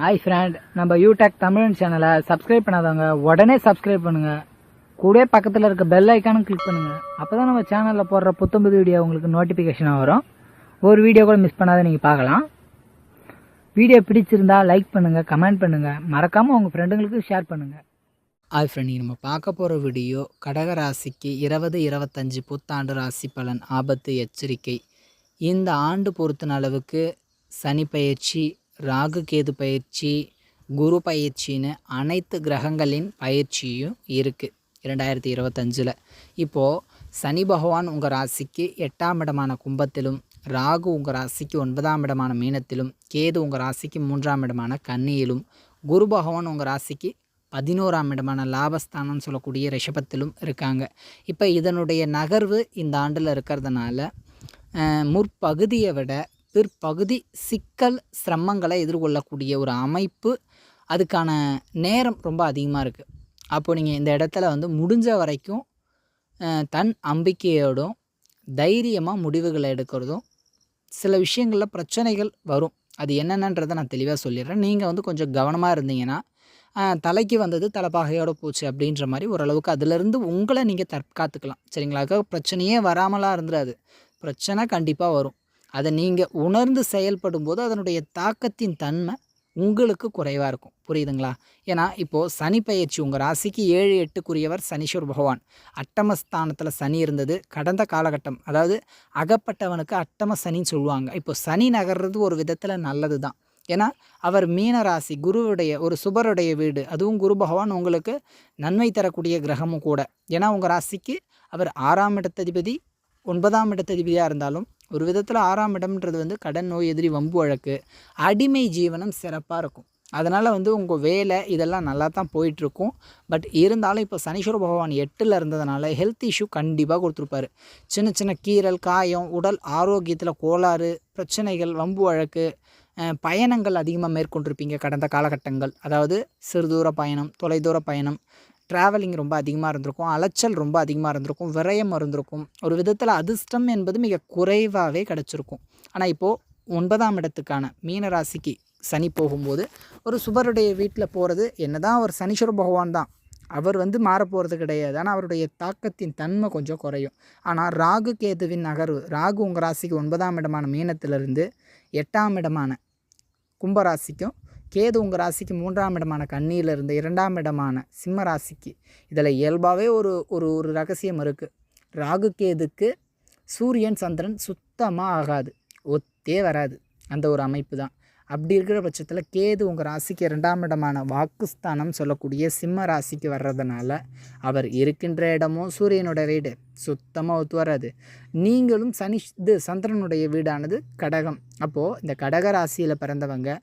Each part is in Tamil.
ஹாய் ஃப்ரெண்ட் நம்ம யூடெக் தமிழ் சேனலை சப்ஸ்கிரைப் பண்ணாதவங்க உடனே சப்ஸ்கிரைப் பண்ணுங்க. கூட பக்கத்தில் இருக்க பெல் ஐக்கானும் கிளிக் பண்ணுங்க. அப்பதான் நம்ம சேனலில் போடுற புத்தம்புது வீடியோ உங்களுக்கு நோட்டிஃபிகேஷனாக வரும். ஒரு வீடியோ கூட மிஸ் பண்ணாத நீங்கள் பார்க்கலாம். வீடியோ பிடிச்சிருந்தா லைக் பண்ணுங்கள் கமெண்ட் பண்ணுங்கள் மறக்காமல் உங்கள் ஃப்ரெண்டுங்களுக்கு ஷேர் பண்ணுங்கள் ஹாய் ஃப்ரெண்ட் நம்ம பார்க்க போகிற வீடியோ கடக ராசிக்கு இருபது இருபத்தஞ்சு புத்தாண்டு ராசி பலன் ஆபத்து எச்சரிக்கை. இந்த ஆண்டு பொறுத்தன அளவுக்கு சனி பயிற்சி ராகு கேது பயிற்சி குரு பயிற்சின்னு அனைத்து கிரகங்களின் பயிற்சியும் இருக்குது இரண்டாயிரத்தி இருபத்தஞ்சில். இப்போது சனி பகவான் உங்கள் ராசிக்கு எட்டாம் இடமான கும்பத்திலும் ராகு உங்கள் ராசிக்கு ஒன்பதாம் இடமான மீனத்திலும் கேது உங்கள் ராசிக்கு மூன்றாம் இடமான கன்னியிலும் குரு பகவான் உங்கள் ராசிக்கு பதினோராம் இடமான லாபஸ்தானம்னு சொல்லக்கூடிய ரிஷபத்திலும் இருக்காங்க. இப்போ இதனுடைய நகர்வு இந்த ஆண்டில் இருக்கிறதுனால முற்பகுதியை விட பிற்பகுதி சிக்கல் சிரமங்களை எதிர்கொள்ளக்கூடிய ஒரு அமைப்பு. அதுக்கான நேரம் ரொம்ப அதிகமாக இருக்குது அப்போது நீங்கள் இந்த இடத்துல வந்து முடிஞ்ச வரைக்கும் தன் நம்பிக்கையோடும் தைரியமாக முடிவுகளை எடுக்கிறதும் சில விஷயங்களில் பிரச்சனைகள் வரும். அது என்னென்னன்றதை நான் தெளிவாக சொல்லிடுறேன். நீங்கள் வந்து கொஞ்சம் கவனமாக இருந்தீங்கன்னா தலைக்கு வந்தது தலைப்பாகையோட போச்சு அப்படின்ற மாதிரி ஓரளவுக்கு அதிலிருந்து உங்களை நீங்கள் தற்காத்துக்கலாம் சரிங்களாக்கா பிரச்சனையே வராமலாம் இருந்துடாது. பிரச்சனை கண்டிப்பாக வரும். அதை நீங்கள் உணர்ந்து செயல்படும் போது அதனுடைய தாக்கத்தின் தன்மை உங்களுக்கு குறைவாக இருக்கும். புரியுதுங்களா? ஏன்னா இப்போது சனி பயிற்சி உங்கள் ராசிக்கு ஏழு எட்டுக்குரியவர் சனீஸ்வர் பகவான். அட்டமஸ்தானத்தில் சனி இருந்தது. கடந்த காலகட்டம் அதாவது அகப்பட்டவனுக்கு அட்டம சனின்னு சொல்லுவாங்க. இப்போ சனி நகர்றது ஒரு விதத்தில் நல்லது தான் ஏன்னா அவர் மீன ராசி குருவுடைய ஒரு சுபருடைய வீடு. அதுவும் குரு பகவான் உங்களுக்கு நன்மை தரக்கூடிய கிரகமும் கூட. ஏன்னா உங்கள் ராசிக்கு அவர் ஆறாம் இடத்ததிபதி ஒன்பதாம் இடத்ததிபதியாக இருந்தாலும் ஒரு விதத்தில் ஆறாம் இடம்ன்றது வந்து கடன் நோய் எதிரி வம்பு வழக்கு அடிமை ஜீவனம் சிறப்பாக இருக்கும். அதனால் வந்து உங்கள் வேலை இதெல்லாம் நல்லா தான் போயிட்டுருக்கும். பட் இருந்தாலும் இப்போ சனீஸ்வர பகவான் எட்டில் இருந்ததுனால ஹெல்த் இஷ்யூ கண்டிப்பாக கொடுத்துருப்பாரு. சின்ன சின்ன கீறல் காயம் உடல் ஆரோக்கியத்தில் கோளாறு பிரச்சனைகள் வம்பு வழக்கு பயணங்கள் அதிகமாக மேற்கொண்டிருப்பீங்க கடந்த காலகட்டங்கள். அதாவது சிறுதூர பயணம் தொலைதூர பயணம் ட்ராவலிங் ரொம்ப அதிகமாக இருந்திருக்கும். அலைச்சல் ரொம்ப அதிகமாக இருந்திருக்கும். விரயம் இருந்திருக்கும். ஒரு விதத்தில் அதிர்ஷ்டம் என்பது மிக குறைவாகவே கிடச்சிருக்கும். ஆனால் இப்போது ஒன்பதாம் இடத்துக்கான மீன ராசிக்கு சனி போகும்போது ஒரு சுபருடைய வீட்டில் போகிறது என்னதான் அவர் சனீஸ்வர பகவான் தான். அவர் வந்து மாறப்போகிறது கிடையாது. ஆனால் அவருடைய தாக்கத்தின் தன்மை கொஞ்சம் குறையும். ஆனால் ராகு கேதுவின் நகர்வு ராகு உங்கள் ராசிக்கு ஒன்பதாம் இடமான மீனத்திலிருந்து எட்டாம் இடமான கும்பராசிக்கும் கேது உங்கள் ராசிக்கு மூன்றாம் இடமான கன்னியில இருந்து இரண்டாம் இடமான சிம்ம ராசிக்கு. இதில் இயல்பாகவே ஒரு ஒரு ஒரு ரகசியம் இருக்குது ராகு கேதுக்கு சூரியன் சந்திரன் சுத்தமாக ஆகாது. ஒத்தே வராது. அந்த ஒரு அமைப்பு தான். அப்படி இருக்கிற பட்சத்தில் கேது உங்கள் ராசிக்கு இரண்டாம் இடமான வாக்குஸ்தானம் சொல்லக்கூடிய சிம்ம ராசிக்கு வர்றதுனால அவர் இருக்கின்ற இடமும் சூரியனோட வீடு சுத்தமாக ஒத்து வராது. நீங்களும் சனி இது சந்திரனுடைய வீடானது கடகம். அப்போது இந்த கடக ராசியில் பிறந்தவங்க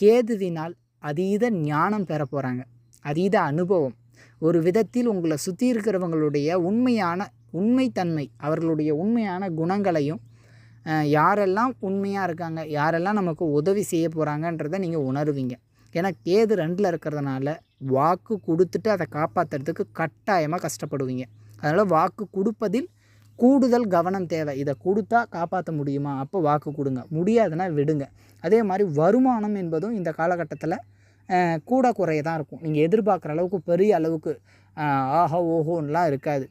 கேதுவினால் அதீத ஞானம் பெற போகிறாங்க அதீத அனுபவம். ஒரு விதத்தில் உங்களை சுற்றி இருக்கிறவங்களுடைய உண்மையான உண்மைத்தன்மை அவர்களுடைய உண்மையான குணங்களையும் யாரெல்லாம் உண்மையாக இருக்காங்க யாரெல்லாம் நமக்கு உதவி செய்ய போகிறாங்கன்றதை நீங்கள் உணருவீங்க. ஏன்னா கேது ரெண்டில் இருக்கிறதுனால வாக்கு கொடுத்துட்டு அதை காப்பாற்றுறதுக்கு கட்டாயமாக கஷ்டப்படுவீங்க. அதனால் வாக்கு கொடுப்பதில் கூடுதல் கவனம் தேவை. இதை கொடுத்தா காப்பாற்ற முடியுமா? அப்போ வாக்கு கொடுங்க. முடியாதுன்னா விடுங்க. அதே மாதிரி வருமானம் என்பதும் இந்த காலகட்டத்தில் கூட குறைய தான் இருக்கும். நீங்கள் எதிர்பார்க்குற அளவுக்கு பெரிய அளவுக்கு ஆஹோ ஆஹா ஓஹோன்லாம் இருக்காது.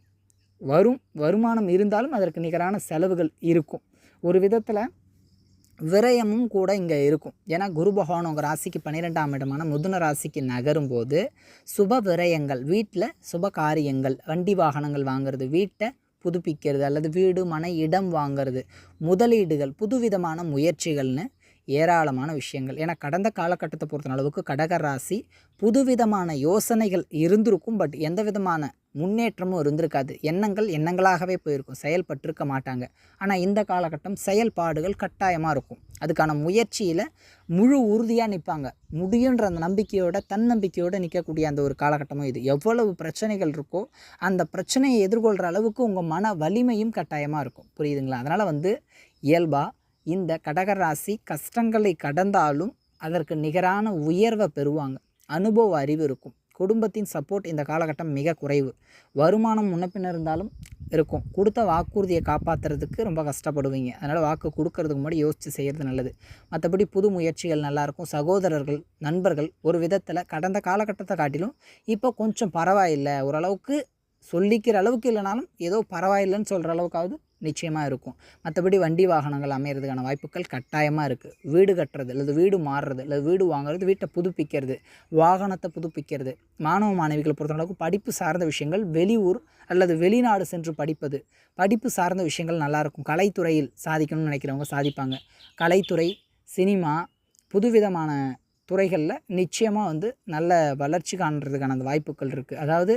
வரும் வருமானம் இருந்தாலும் அதற்கு நிகரான செலவுகள் இருக்கும். ஒரு விதத்தில் விரயமும் கூட இங்கே இருக்கும். ஏன்னா குரு பகவான் உங்கள் ராசிக்கு பன்னிரெண்டாம் இடமான முதுன ராசிக்கு நகரும் போது சுப விரயங்கள் வீட்டில் சுப காரியங்கள் வண்டி வாகனங்கள் வாங்குறது வீட்டை புதுப்பிக்கிறது அல்லது வீடு மனை இடம் வாங்குறது முதலீடுகள் புதுவிதமான முயற்சிகள்னு ஏராளமான விஷயங்கள். ஏன்னா கடந்த காலகட்டத்தை பொறுத்த அளவுக்கு கடக ராசி புதுவிதமான யோசனைகள் இருந்திருக்கும். பட் எந்த விதமான முன்னேற்றமும் இருந்திருக்காது. எண்ணங்கள் எண்ணங்களாகவே போயிருக்கும். செயல்பட்டிருக்க மாட்டாங்க. ஆனால் இந்த காலகட்டம் செயல்பாடுகள் கட்டாயமாக இருக்கும். அதுக்கான முயற்சியில் முழு உறுதியாக நிற்பாங்க முடியுன்ற அந்த நம்பிக்கையோட தன்னம்பிக்கையோடு நிற்கக்கூடிய அந்த ஒரு காலகட்டமும் இது. எவ்வளவு பிரச்சனைகள் இருக்கோ அந்த பிரச்சனையை எதிர்கொள்கிற அளவுக்கு உங்கள் மன வலிமையும் கட்டாயமாக இருக்கும். புரியுதுங்களா? அதனால் வந்து இயல்பாக இந்த கடகராசி கஷ்டங்களை கடந்தாலும் அதற்கு நிகரான உயர்வை பெறுவாங்க. அனுபவ அறிவு இருக்கும். குடும்பத்தின் சப்போர்ட் இந்த காலகட்டம் மிக குறைவு. வருமானம் முன்ன இருந்தாலும் இருக்கும். கொடுத்த வாக்குறுதியை காப்பாற்றுறதுக்கு ரொம்ப கஷ்டப்படுவீங்க. அதனால் வாக்கு கொடுக்கறதுக்கு முன்னாடி யோசித்து செய்கிறது நல்லது. மற்றபடி புது முயற்சிகள் நல்லாயிருக்கும் சகோதரர்கள் நண்பர்கள் ஒரு விதத்தில் கடந்த காலகட்டத்தை காட்டிலும் இப்போ கொஞ்சம் பரவாயில்லை. ஓரளவுக்கு சொல்லிக்கிற அளவுக்கு இல்லைனாலும் ஏதோ பரவாயில்லைன்னு சொல்கிற அளவுக்காவது நிச்சயமாக இருக்கும். மற்றபடி வண்டி வாகனங்கள் அமையிறதுக்கான வாய்ப்புகள் கட்டாயமாக இருக்குது வீடு கட்டுறது அல்லது வீடு மாறுறது அல்லது வீடு வாங்குறது வீட்டை புதுப்பிக்கிறது வாகனத்தை புதுப்பிக்கிறது மாணவ மாணவிகளை பொறுத்தளவுக்கு படிப்பு சார்ந்த விஷயங்கள் வெளியூர் அல்லது வெளிநாடு சென்று படிப்பது படிப்பு சார்ந்த விஷயங்கள் நல்லாயிருக்கும் கலைத்துறையில் சாதிக்கணும்னு நினைக்கிறவங்க சாதிப்பாங்க. கலைத்துறை சினிமா புதுவிதமான துறைகளில் நிச்சயமாக வந்து நல்ல வளர்ச்சி காண்றதுக்கான அந்த வாய்ப்புகள் இருக்குது அதாவது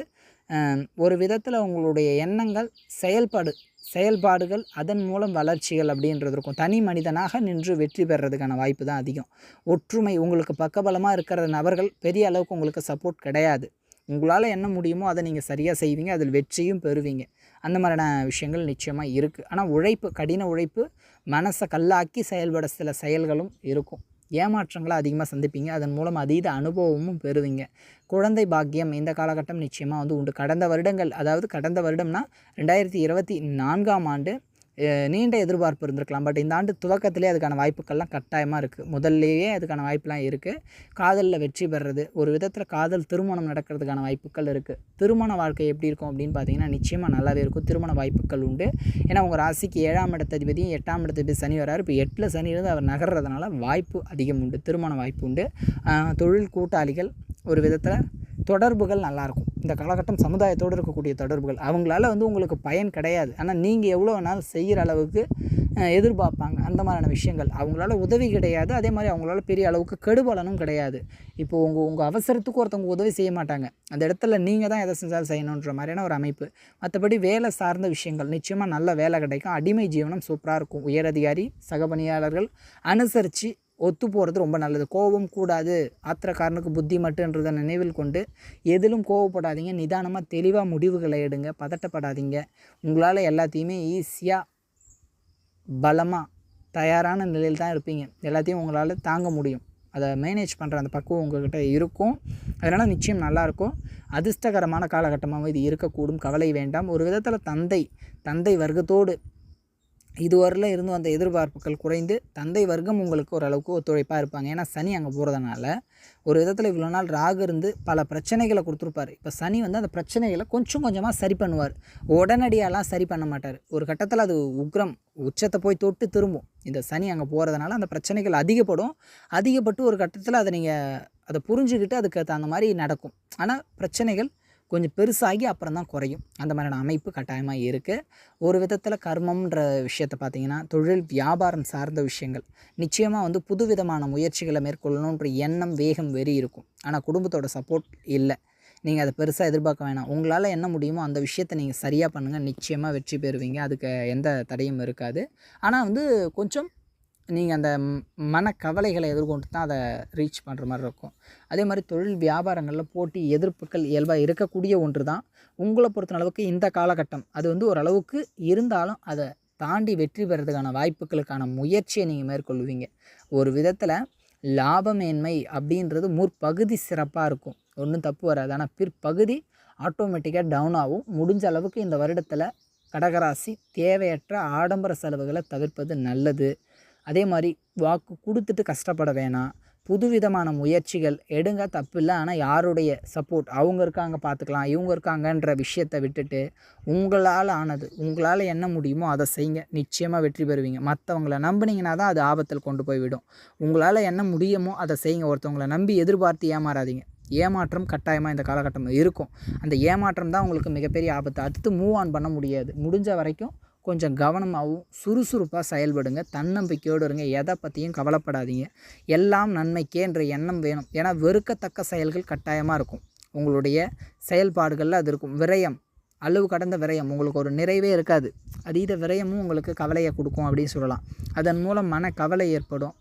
ஒரு விதத்தில் உங்களுடைய எண்ணங்கள் செயல்பாடு செயல்பாடுகள் அதன் மூலம் வளர்ச்சிகள் அப்படின்றது இருக்கும். தனி மனிதனாக நின்று வெற்றி பெறதுக்கான வாய்ப்பு தான் அதிகம். ஒற்றுமை உங்களுக்கு பக்கபலமாக இருக்கிற நபர்கள் பெரிய அளவுக்கு உங்களுக்கு சப்போர்ட் கிடையாது. உங்களால் என்ன முடியுமோ அதை நீங்கள் சரியாக செய்வீங்க. அதில் வெற்றியும் பெறுவீங்க. அந்த மாதிரியான விஷயங்கள் நிச்சயமாக இருக்குது ஆனால் உழைப்பு கடின உழைப்பு மனசை கல்லாக்கி செயல்பட சில செயல்களும் இருக்கும். ஏமாற்றங்களை அதிகமாக சந்திப்பீங்க. அதன் மூலம் அதீத அனுபவமும் பெறுவீங்க. குழந்தை பாக்கியம் இந்த காலகட்டம் நிச்சயமாக வந்து உண்டு. கடந்த வருடங்கள் அதாவது கடந்த வருடம்னா ரெண்டாயிரத்தி இருபத்தி நான்காம் ஆண்டு நீண்ட எதிர்பார்ப்பு இருந்திருக்கலாம். பட் இந்த ஆண்டு துவக்கத்திலே அதுக்கான வாய்ப்புகள்லாம் கட்டாயமாக இருக்குது முதல்லையே அதுக்கான வாய்ப்புலாம் இருக்குது காதலில் வெற்றி பெறுறது ஒரு விதத்தில் காதல் திருமணம் நடக்கிறதுக்கான வாய்ப்புகள் இருக்குது திருமண வாழ்க்கை எப்படி இருக்கும் அப்படின்னு பார்த்தீங்கன்னா நிச்சயமாக நல்லாவே இருக்கும். திருமண வாய்ப்புகள் உண்டு. ஏன்னா உங்கள் ராசிக்கு ஏழாம் இடத்ததிபதியும் எட்டாம் இடத்ததிபதி சனி வராரு. இப்போ எட்டில் சனி இருந்து அவர் நகர்றதுனால வாய்ப்பு அதிகம் உண்டு. திருமண வாய்ப்பு உண்டு. தொழில் கூட்டாளிகள் ஒரு விதத்தில் தொடர்புகள் நல்லாயிருக்கும் இந்த காலகட்டம் சமுதாயத்தோடு இருக்கக்கூடிய தொடர்புகள். அவங்களால வந்து உங்களுக்கு பயன் கிடையாது. ஆனால் நீங்கள் எவ்வளோ நாள் செய்கிற அளவுக்கு எதிர்பார்ப்பாங்க. அந்த மாதிரியான விஷயங்கள். அவங்களால உதவி கிடையாது. அதே மாதிரி அவங்களால பெரிய அளவுக்கு கெடுபலனும் கிடையாது. இப்போ உங்கள் உங்கள் அவசரத்துக்கு ஒருத்தவங்க உதவி செய்ய மாட்டாங்க. அந்த இடத்துல நீங்கள் தான் எதை செஞ்சாலும் செய்யணுன்ற மாதிரியான ஒரு அமைப்பு. மற்றபடி வேலை சார்ந்த விஷயங்கள். நிச்சயமாக நல்ல வேலை கிடைக்கும். அடிமை ஜீவனம் சூப்பராக இருக்கும். உயரதிகாரி சக பணியாளர்கள் அனுசரித்து ஒத்து போகிறது ரொம்ப நல்லது. கோபம் கூடாது. ஆத்திரக்காரனுக்கு புத்தி மட்டுன்றதை நினைவில் கொண்டு எதிலும் கோவப்படாதீங்க நிதானமாக தெளிவாக முடிவுகளை எடுங்க. பதட்டப்படாதீங்க. உங்களால் எல்லாத்தையுமே ஈஸியாக பலமாக தயாரான நிலையில் தான் இருப்பீங்க. எல்லாத்தையும் உங்களால் தாங்க முடியும். அதை மேனேஜ் பண்ணுற அந்த பக்குவம் உங்கள்கிட்ட இருக்கும். அதனால் நிச்சயம் நல்லாயிருக்கும் அதிர்ஷ்டகரமான காலகட்டமாகவும் இது இருக்கக்கூடும். கவலை வேண்டாம். ஒரு விதத்தில் தந்தை தந்தை வர்க்கத்தோடு இதுவரையில் இருந்து வந்த எதிர்பார்ப்புகள் குறைந்து தந்தை வர்க்கம் உங்களுக்கு ஓரளவுக்கு ஒத்துழைப்பாக இருப்பாங்க. ஏன்னா சனி அங்கே போகிறதுனால ஒரு விதத்தில் இவ்வளோ நாள் ராகு இருந்து பல பிரச்சனைகளை கொடுத்துருப்பாரு. இப்போ சனி வந்து அந்த பிரச்சனைகளை கொஞ்சம் கொஞ்சமாக சரி பண்ணுவார். உடனடியாலாம் சரி பண்ண மாட்டார். ஒரு கட்டத்தில் அது உக்ரம் உச்சத்தை போய் தொட்டு திரும்பும். இந்த சனி அங்கே போகிறதுனால அந்த பிரச்சனைகள் அதிகப்படும். அதிகப்பட்டு ஒரு கட்டத்தில் அதை நீங்கள் அதை புரிஞ்சுக்கிட்டு அதுக்கு தகுந்த மாதிரி நடக்கும். ஆனால் பிரச்சனைகள் கொஞ்சம் பெருசாகி அப்புறம் தான் குறையும். அந்த மாதிரியான அமைப்பு கட்டாயமாக இருக்குது ஒரு விதத்தில் கர்மம்ன்ற விஷயத்தை பார்த்தீங்கன்னா தொழில் வியாபாரம் சார்ந்த விஷயங்கள். நிச்சயமாக வந்து புதுவிதமான முயற்சிகளை மேற்கொள்ளணுன்ற எண்ணம் வேகம் வெறி இருக்கும். ஆனால் குடும்பத்தோட சப்போர்ட் இல்லை. நீங்கள் அதை பெருசாக எதிர்பார்க்க வேணாம். உங்களால் என்ன முடியுமோ அந்த விஷயத்தை நீங்கள் சரியாக பண்ணுங்கள் நிச்சயமாக வெற்றி பெறுவீங்க. அதுக்கு எந்த தடையும் இருக்காது. ஆனால் வந்து கொஞ்சம் நீங்கள் அந்த மனக்கவலைகளை எதிர்கொண்டு தான் அதை ரீச் பண்ணுற மாதிரி இருக்கும். அதே மாதிரி தொழில் வியாபாரங்களில் போட்டி எதிர்ப்புகள் இயல்பாக இருக்கக்கூடிய ஒன்று தான். உங்களை பொறுத்த அளவுக்கு இந்த காலகட்டம். அது வந்து ஓரளவுக்கு இருந்தாலும் அதை தாண்டி வெற்றி பெறதுக்கான வாய்ப்புகளுக்கான முயற்சியை நீங்கள் மேற்கொள்வீங்க ஒரு விதத்தில் லாபமேன்மை அப்படின்றது முற்பகுதி சிறப்பாக இருக்கும். ஒன்றும் தப்பு வராது. ஆனால் பிற்பகுதி ஆட்டோமேட்டிக்காக டவுன் ஆகும் முடிஞ்ச அளவுக்கு இந்த வருடத்தில் கடகராசி தேவையற்ற ஆடம்பர செலவுகளை தவிர்ப்பது நல்லது. அதே மாதிரி வாக்கு கொடுத்துட்டு கஷ்டப்பட வேணாம். புதுவிதமான முயற்சிகள் எடுங்க தப்பு இல்லை ஆனால் யாருடைய சப்போர்ட் அவங்க இருக்காங்க பார்த்துக்கலாம். இவங்க இருக்காங்கன்ற விஷயத்தை விட்டுட்டு உங்களால் ஆனது உங்களால் என்ன முடியுமோ அதை செய்யுங்க. நிச்சயமாக வெற்றி பெறுவீங்க. மற்றவங்கள நம்புனீங்கன்னா தான் அது ஆபத்தில் கொண்டு போய் விடும். உங்களால் என்ன முடியுமோ அதை செய்யுங்க. ஒருத்தவங்களை நம்பி எதிர்பார்த்து ஏமாறாதீங்க. ஏமாற்றம் கட்டாயமாக இந்த காலகட்டம் இருக்கும். அந்த ஏமாற்றம் தான் உங்களுக்கு மிகப்பெரிய ஆபத்து. அடுத்து மூவ் ஆன் பண்ண முடியாது. முடிஞ்ச வரைக்கும் கொஞ்சம் கவனமாகவும் சுறுசுறுப்பாக செயல்படுங்க. தன்னம்பிக்கையோடு இருங்க. எதை பற்றியும் கவலைப்படாதீங்க. எல்லாம் நன்மைக்கேன்ற எண்ணம் வேணும். ஏன்னா வெறுக்கத்தக்க செயல்கள் கட்டாயமாக இருக்கும். உங்களுடைய செயல்பாடுகளில் அது இருக்கும். விரயம் அளவு கடந்த விரயம் உங்களுக்கு ஒரு நிறைவே இருக்காது. அதீத விரயமும் உங்களுக்கு கவலையை கொடுக்கும் அப்படின்னு சொல்லலாம். அதன் மூலம் மன கவலை ஏற்படும்.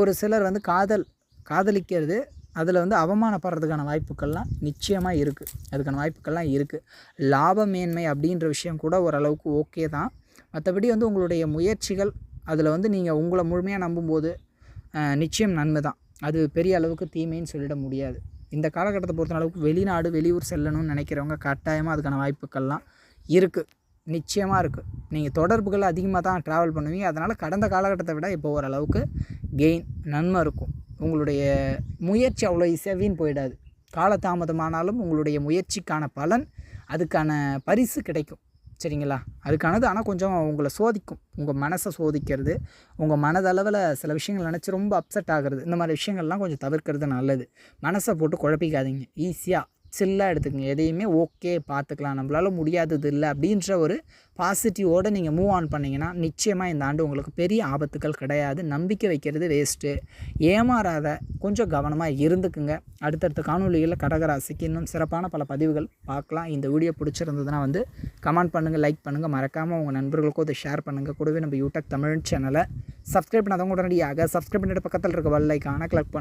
ஒரு சிலர் வந்து காதல் காதலிக்கிறது. அதில் வந்து அவமானப்படுறதுக்கான வாய்ப்புகள்லாம் நிச்சயமாக இருக்குது அதுக்கான வாய்ப்புகள்லாம் இருக்குது லாபமேன்மை அப்படின்ற விஷயம் கூட ஓரளவுக்கு ஓகே தான். மற்றபடி வந்து உங்களுடைய முயற்சிகள் அதில் வந்து நீங்கள் உங்களை முழுமையாக நம்பும்போது நிச்சயம் நன்மை தான். அது பெரிய அளவுக்கு தீமைன்னு சொல்லிட முடியாது. இந்த காலகட்டத்தை பொறுத்த அளவுக்கு வெளிநாடு வெளியூர் செல்லணும்னு நினைக்கிறவங்க கட்டாயமாக அதுக்கான வாய்ப்புகள்லாம் இருக்குது நிச்சயமாக இருக்குது நீங்கள் தொடர்புகள் அதிகமாக தான் ட்ராவல் பண்ணுவீங்க. அதனால் கடந்த காலகட்டத்தை விட இப்போ ஓரளவுக்கு கெயின் நன்மை இருக்கும். உங்களுடைய முயற்சி அவ்வளோ ஈஸியாக வீண் போயிடாது. காலதாமதமானாலும் உங்களுடைய முயற்சிக்கான பலன் அதுக்கான பரிசு கிடைக்கும். சரிங்களா? அதுக்கானது ஆனால் கொஞ்சம் உங்களை சோதிக்கும். உங்கள் மனசை சோதிக்கிறது உங்கள் மனதளவில் சில விஷயங்கள் நினச்சி ரொம்ப அப்செட் ஆகிறது இந்த மாதிரி விஷயங்கள்லாம் கொஞ்சம் தவிர்க்கிறது நல்லது. மனசை போட்டு குழப்பிக்காதீங்க. ஈஸியாக சில்லாக எடுத்துக்கங்க. எதையுமே ஓகே பார்த்துக்கலாம். நம்மளால முடியாதது இல்லை அப்படின்ற ஒரு பாசிட்டிவோடு நீங்கள் மூவ் ஆன் பண்ணிங்கன்னா நிச்சயமாக இந்த ஆண்டு உங்களுக்கு பெரிய ஆபத்துக்கள் கிடையாது. நம்பிக்கை வைக்கிறது வேஸ்ட்டு ஏமாறாத கொஞ்சம் கவனமாக இருந்துக்குங்க. அடுத்தடுத்த காணொலிகளில் கடகராசிக்கு இன்னும் சிறப்பான பல பதிவுகள் பார்க்கலாம். இந்த வீடியோ பிடிச்சிருந்ததுன்னா வந்து கமெண்ட் பண்ணுங்கள் லைக் பண்ணுங்கள் மறக்காமல் உங்கள் நண்பர்களுக்கும் அதை ஷேர் பண்ணுங்கள் கூடவே நம்ம யூடியூப் தமிழ் சேனலை சப்ஸ்கிரைப் பண்ணாதவங்க உடனடியாக சப்ஸ்கிரைப் பண்ணிட்டு பக்கத்தில் இருக்க வல்லைக்கான கிளிக் பண்ணுங்கள்